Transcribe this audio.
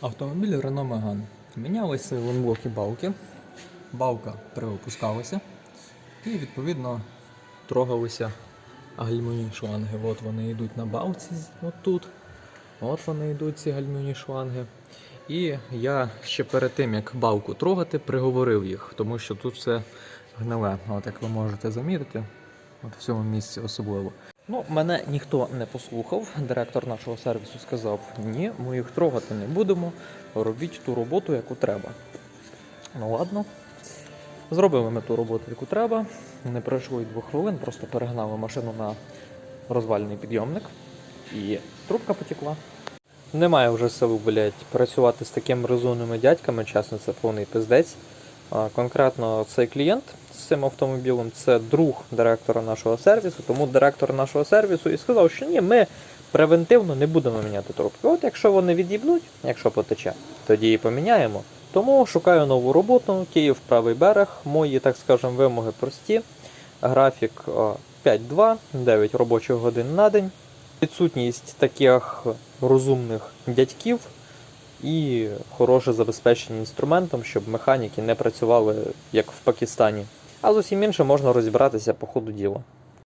Автомобіль Renault Megane. Мінялися лонблоки балки. Балка переопускалася. І відповідно трогалися гальмівні шланги. От вони йдуть на балці от. От вони йдуть, ці гальмівні шланги. І я ще перед тим, як балку трогати, приговорив їх, тому що тут все гниле. От як ви можете замітити, от в цьому місці особливо. Ну, мене ніхто не послухав. Директор нашого сервісу сказав: ні, ми їх трогати не будемо. Робіть ту роботу, яку треба. Ну ладно. Зробили ми ту роботу, яку треба. Не пройшло й двох хвилин, просто перегнали машину на розвальний підйомник, і трубка потекла. Немає вже сил, блядь, працювати з такими розумними дядьками, чесно, це повний пиздець. Конкретно цей клієнт з цим автомобілем це друг директора нашого сервісу, тому директор нашого сервісу і сказав, що ні, ми превентивно не будемо міняти трубки. От якщо вони від'їбнуть, якщо потече, тоді і поміняємо. Тому шукаю нову роботу, Київ правий берег. Мої, так скажемо, вимоги прості. Графік 5-2, 9 робочих годин на день. Відсутність таких розумних дядьків і хороше забезпечення інструментом, щоб механіки не працювали як в Пакистані. А з усім іншим можна розібратися по ходу діла.